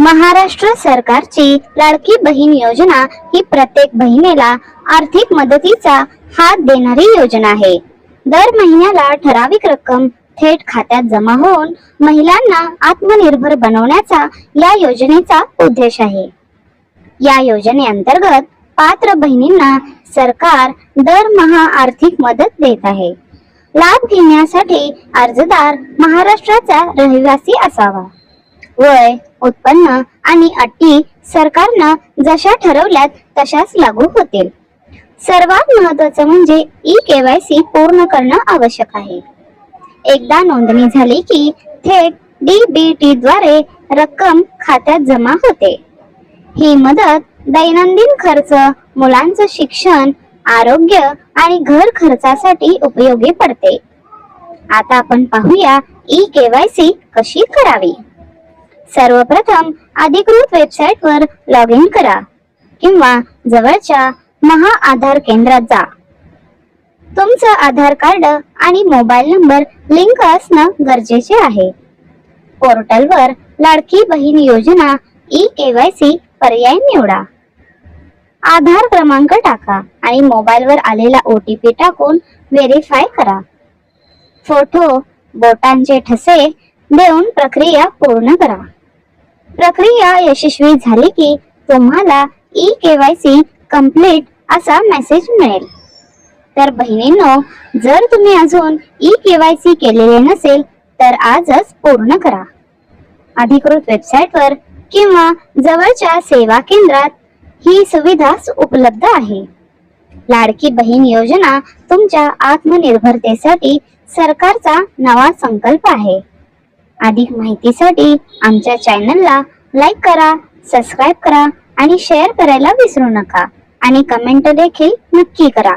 महाराष्ट्र सरकारची लाडकी बहीण योजना ही प्रत्येक बहिणीला आर्थिक मदतीचा हात देणारी योजना आहे. दर महिन्याला ठराविक रक्कम थेट खात्यात जमा होऊन महिलांना आत्मनिर्भर बनवण्याचा या योजनेचा उद्देश आहे. या योजनेअंतर्गत पात्र बहिणींना सरकार दरमहा आर्थिक मदत देत आहे. लाभ घेण्यासाठी अर्जदार महाराष्ट्राचा रहिवासी असावा. वय उत्पन्न आणि अटी सरकारनं जशा ठरवल्यात तशाच लागू होतील. सर्वात महत्वाचं म्हणजे ई केवायसी पूर्ण करणं आवश्यक आहे. एकदा नोंदणी झाली की थेट डीबीटी द्वारे रक्कम खात्यात जमा होते. ही मदत दैनंदिन खर्च मुलांचं शिक्षण आरोग्य आणि घर खर्चासाठी उपयोगी पडते. आता आपण पाहूया ई केवायसी कशी करावी. सर्वप्रथम अधिकृत वेबसाईट वर लॉग इन करा किंवा जवळच्या महा आधार केंद्रात जा. तुमचं आधार कार्ड आणि मोबाईल नंबर लिंक असणं गरजेचे आहे. पोर्टलवर लाडकी बहीण योजना ई केवायसी पर्याय निवडा. आधार क्रमांक टाका आणि मोबाईलवर आलेला ओ टी पी टाकून व्हेरीफाय करा. फोटो बोटांचे ठसे देऊन प्रक्रिया पूर्ण करा. प्रक्रिया यशस्वी झाली की तुम्हाला ई केवायसी कंप्लीट असा मेसेज मिळेल. तर बहिणींनो जर तुम्ही अजून ई केवायसी केलेले नसेल तर आजच पूर्ण करा. अधिकृत वेबसाईटवर किंवा जवळच्या सेवा केंद्रात ही सुविधा उपलब्ध आहे. लाडकी बहीण योजना तुमच्या आत्मनिर्भरतेसाठी सरकारचा नवा संकल्प आहे. अधिक माहितीसाठी आमच्या चॅनलला लाईक करा सबस्क्राईब करा आणि शेअर करायला विसरू नका. आणि कमेंट देखील नक्की करा.